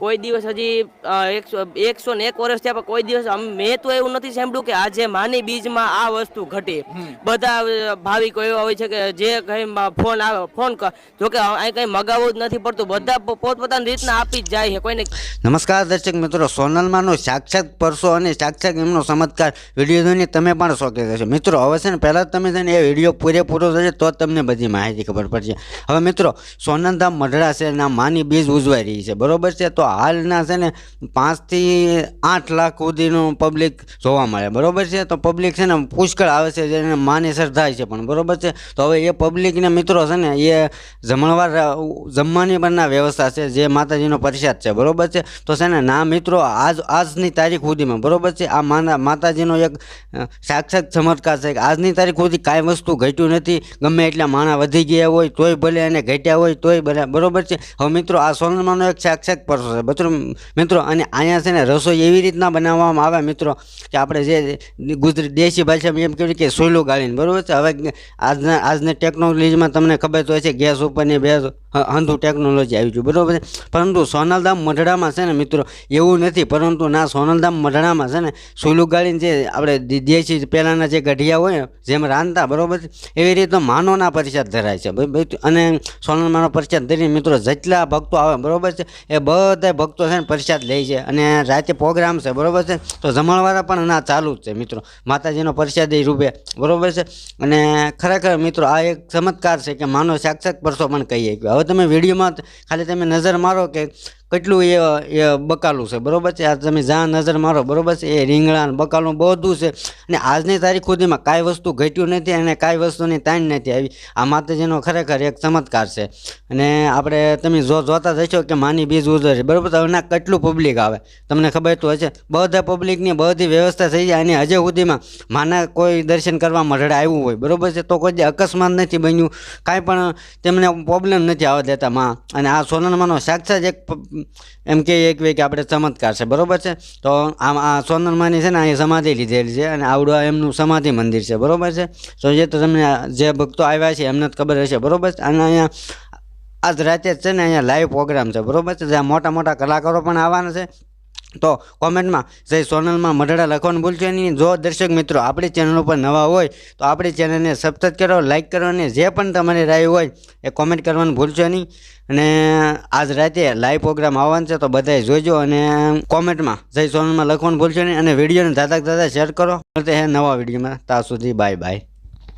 કોઈ દિવસ હજી એકસો ને એક વર્ષ થયા પણ કોઈ દિવસ મેં તો એવું નથી સાંભળ્યું કે આજે માની બીજમાં આ વસ્તુ ઘટી. બધા ભાવિકો એવા હોય છે કે જે કઈ ફોન આવે ફોન કર જો કે અહીં કઈ મગાવવું જ નથી પડતું. બધા પોતપોતાની રીતના આપી જ જાય છે. કોઈને નમસ્કાર દર્શક મિત્રો સોનલમાંનો સાક્ષાત પરસો અને સાક્ષાત એમનો ચમત્કાર વીડિયો જોઈને તમે પણ શોખી રહેશો મિત્રો હવે છે ને પહેલાં તમે છે ને એ વીડિયો પૂરેપૂરો થશે તો તમને બધી માહિતી ખબર પડશે. હવે મિત્રો સોનલધામ મઢડા શહેરના માની બીજ ઉજવાઈ રહી છે. બરોબર છે? તો હાલના છે ને પાંચથી આઠ લાખ સુધીનું પબ્લિક જોવા મળે. બરોબર છે? તો પબ્લિક છે ને પુષ્કળ આવે છે, જેને માની થાય છે પણ. બરોબર છે? તો હવે એ પબ્લિકને મિત્રો છે ને એ જમણવાર, જમવાની પણના વ્યવસ્થા છે, જે માતાજીનો પ્રસાદ છે. બરોબર છે? તો છે ને ના મિત્રો, આજ, આજની તારીખ સુધીમાં. બરોબર છે? આ માના, માતાજીનો એક સાક્ષાત ચમત્કાર છે આજની તારીખ સુધી કાંઈ વસ્તુ ઘટ્યું નથી. ગમે એટલા માણા વધી ગયા હોય, તોય ભલે એને ઘટ્યા હોય, તોય બરોબર છે? હવે મિત્રો, આ સોનલમાંનો એક સાક્ષાત પરસો છે. મિત્રો મિત્રો, અને અહીંયા છે ને રસોઈ એવી રીતના બનાવવામાં આવે મિત્રો, કે આપણે જે ગુજરાત દેશી ભાષામાં એમ કહેવાય કે સોયલું ગાળીને, બરોબર છે? હવે આજના, આજની ટેકનોલોજીમાં તમને ખબર તો હોય છે ગેસ ઉપરની બે હંધુ ટેકનોલોજી આવી ગયું, બરાબર છે? પરંતુ સોનલધામ મઢડામાં છે ને મિત્રો, એવું નથી, પરંતુ ના, સોનલધામ મઢડામાં છે ને સુલુગાળીને ગાળીને જે આપણે દેશી પહેલાંના જે ગઢિયા હોય, જેમ રાંધતા, બરોબર છે? એવી રીતે માનવના પરિચય ધરાય છે. અને સોનલમાનો પરિચય ધરીને મિત્રો, જેટલા ભક્તો આવે, બરોબર છે, એ બધા ભક્તો છે ને પરિચય લે છે. અને રાતે પ્રોગ્રામ છે, બરોબર છે? તો જમણવાળા પણ ના, ચાલુ જ છે, મિત્રો. માતાજીનો પ્રસાદી રૂપે, બરોબર છે? અને ખરેખર મિત્રો, આ એક ચમત્કાર છે કે માનો સાક્ષાત પરસો પણ કહીએ કે તમે વિડીયોમાં ખાલી તમે નજર મારો કે કેટલું એ એ બકાલું છે, બરોબર છે? આ તમે જ્યાં નજર મારો, બરોબર છે? એ રીંગણા બકાલું બધું છે. અને આજની તારીખ સુધીમાં કાંઈ વસ્તુ ઘટ્યું નથી અને કાંઈ વસ્તુની તાણ નથી આવી. આ માતાજીનો ખરેખર એક ચમત્કાર છે. અને આપણે, તમે જો, જોતા જશો કે માની બીજ ઉજવે બરાબર તો ના કેટલું પબ્લિક આવે? તમને ખબર તો હશે. બધા પબ્લિકની બધી વ્યવસ્થા થઈ જાય અને હજે સુધીમાં માના કોઈ દર્શન કરવા મઢડા આવ્યું હોય. બરાબર છે? તો કોઈ અકસ્માત નથી બન્યું. કાંઈ પણ તેમને પ્રોબ્લેમ નથી આવવા દેતા માં. અને આ સોનલમાંનો સાક્ષાત એક એમ કે એક કે આપણે ચમત્કાર છે, બરોબર છે? તો આમ આ સોનરમાની છે ને અહીં સમાધિ લીધેલી છે અને આવડું એમનું સમાધિ મંદિર છે, બરોબર છે? તો જે તો તમને જે ભક્તો આવ્યા છે એમને જ ખબર હશે, બરોબર છે? અને અહીંયા આજ રાતે જ છે ને, અહીંયા લાઈવ પ્રોગ્રામ છે, બરોબર છે? જ્યાં મોટા મોટા કલાકારો પણ આવવાના છે તો કોમેન્ટમાં જય સોનલમાં મઢડા લખવાનું ભૂલશો નહીં. જો દર્શક મિત્રો આપણી ચેનલ ઉપર નવા હોય, તો આપણી ચેનલને સબસ્ક્રાઈબ કરો લાઈક કરો અને જે પણ તમારી રાય હોય એ કોમેન્ટ કરવાનું ભૂલશો નહીં. અને આજ રાતે લાઈવ પ્રોગ્રામ આવવાનો છે, તો બધાએ જોજો અને કોમેન્ટમાં જય સોનલમાં લખવાનું ભૂલશો નહીં અને વિડીયોને દાદા દાદા શેર કરો. મળતે હે નવા વિડીયોમાં. ત્યાં સુધી બાય બાય